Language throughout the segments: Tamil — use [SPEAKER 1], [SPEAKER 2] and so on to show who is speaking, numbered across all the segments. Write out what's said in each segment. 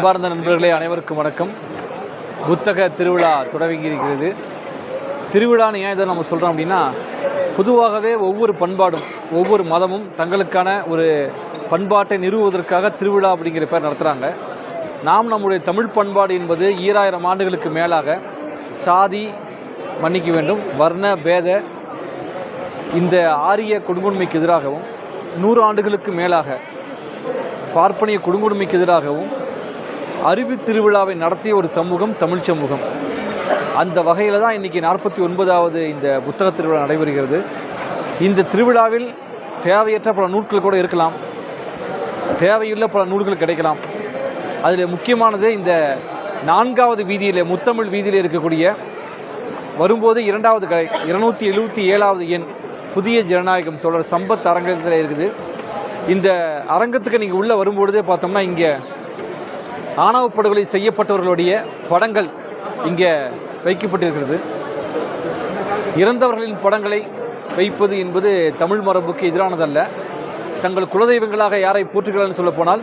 [SPEAKER 1] அன்பார்ந்த நண்பர்களே அனைவருக்கும் வணக்கம். புத்தக திருவிழா தொடங்கி இருக்கிறது. திருவிழான்னு ஏன் இதை நம்ம சொல்கிறோம் அப்படின்னா பொதுவாகவே ஒவ்வொரு பண்பாடும் ஒவ்வொரு மதமும் தங்களுக்கான ஒரு பண்பாட்டை நிறுவுவதற்காக திருவிழா அப்படிங்கிற பேர் நடத்துகிறாங்க நாம் நம்முடைய தமிழ் பண்பாடு என்பது ஈராயிரம் ஆண்டுகளுக்கு மேலாக சாதி மன்னிக்க வேண்டும் வர்ண பேத இந்த ஆரிய கொடுங்கொன்மைக்கு எதிராகவும் நூறு ஆண்டுகளுக்கு மேலாக பார்ப்பனிய கொடுங்கொடுமைக்கு எதிராகவும் அறிவு திருவிழாவை நடத்திய ஒரு சமூகம் தமிழ் சமூகம். அந்த வகையில் தான் இன்றைக்கி நாற்பத்தி ஒன்பதாவது இந்த புத்தக திருவிழா நடைபெறுகிறது. இந்த திருவிழாவில் தேவையற்ற பல நூல்கள் கூட இருக்கலாம். தேவையுள்ள பல நூல்கள் கிடைக்கலாம். அதில் முக்கியமானது இந்த நான்காவது வீதியில் முத்தமிழ் வீதியில் இருக்கக்கூடிய வரும்போது இரண்டாவது கடை இருநூத்தி எழுபத்தி ஏழாவது எண் புதிய ஜனநாயகம் தொடர் சம்பத் அரங்கத்தில் இருக்குது. இந்த அரங்கத்துக்கு நீங்கள் உள்ளே வரும்பொழுதே பார்த்தோம்னா இங்கே ஆணவ படுகொலை செய்யப்பட்டவர்களுடைய படங்கள் இங்கே வைக்கப்பட்டிருக்கிறது. இறந்தவர்களின் படங்களை வைப்பது என்பது தமிழ் மரபுக்கு எதிரானதல்ல. தங்கள் குலதெய்வங்களாக யாரை போற்றுகிறார்கள் சொல்ல போனால்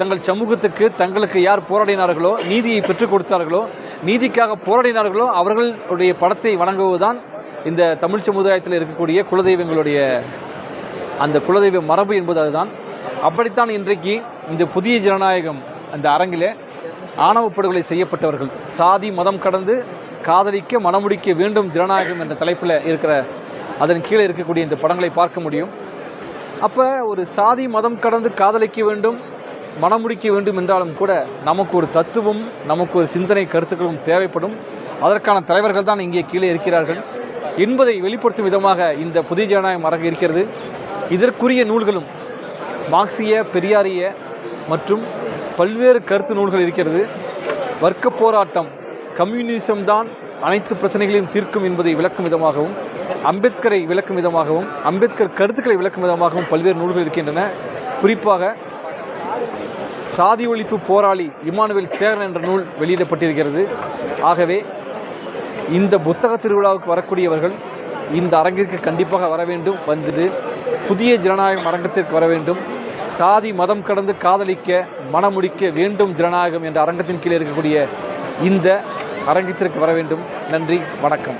[SPEAKER 1] தங்கள் சமூகத்துக்கு தங்களுக்கு யார் போராடினார்களோ நீதியை பெற்றுக் கொடுத்தார்களோ நீதிக்காக போராடினார்களோ அவர்களுடைய படத்தை வணங்குவதுதான் இந்த தமிழ் சமுதாயத்தில் இருக்கக்கூடிய குலதெய்வங்களுடைய அந்த குலதெய்வ மரபு என்பது அதுதான். அப்படித்தான் இன்றைக்கு இந்த புதிய ஜனநாயகம் அந்த அரங்கிலே ஆணவ படுகொலை செய்யப்பட்டவர்கள். சாதி மதம் கடந்து காதலிக்க மனமுடிக்க வேண்டும் ஜனநாயகம் என்ற தலைப்பில் இருக்கிற அதன் கீழே இருக்கக்கூடிய இந்த படங்களை பார்க்க முடியும். அப்போ ஒரு சாதி மதம் கடந்து காதலிக்க வேண்டும் மனமுடிக்க வேண்டும் என்றாலும் கூட நமக்கு ஒரு தத்துவம் நமக்கு ஒரு சிந்தனை கருத்துக்களும் தேவைப்படும். அதற்கான தலைவர்கள் தான் இங்கே கீழே இருக்கிறார்கள். என்பதை வெளிப்படுத்தும் விதமாக இந்த புதிய ஜனநாயகம் அரங்கு இருக்கிறது. இதற்குரிய நூல்களும் மார்க்சிய பெரியாரிய மற்றும் பல்வேறு கருத்து நூல்கள் இருக்கிறது. வர்க்க போராட்டம் கம்யூனிசம் தான் அனைத்து பிரச்சனைகளையும் தீர்க்கும் என்பதை விளக்கும் விதமாகவும் அம்பேத்கரை விளக்கும் விதமாகவும் அம்பேத்கர் கருத்துக்களை விளக்கும் விதமாகவும் பல்வேறு நூல்கள் இருக்கின்றன. குறிப்பாக சாதி ஒழிப்பு போராளி இமானுவேல் சேரன் என்ற நூல் வெளியிடப்பட்டிருக்கிறது. ஆகவே இந்த புத்தக திருவிழாவுக்கு வரக்கூடியவர்கள் இந்த அரங்கிற்கு கண்டிப்பாக வர வேண்டும். வந்தது புதிய ஜனநாயகம் அரங்கத்திற்கு வர வேண்டும். சாதி மதம் கடந்து காதலிக்க மனமுடிக்க வேண்டும் ஜனநாயகம் என்ற அரங்கத்தின் கீழே இருக்கக்கூடிய இந்த அரங்கத்திற்கு வர வேண்டும். நன்றி வணக்கம்.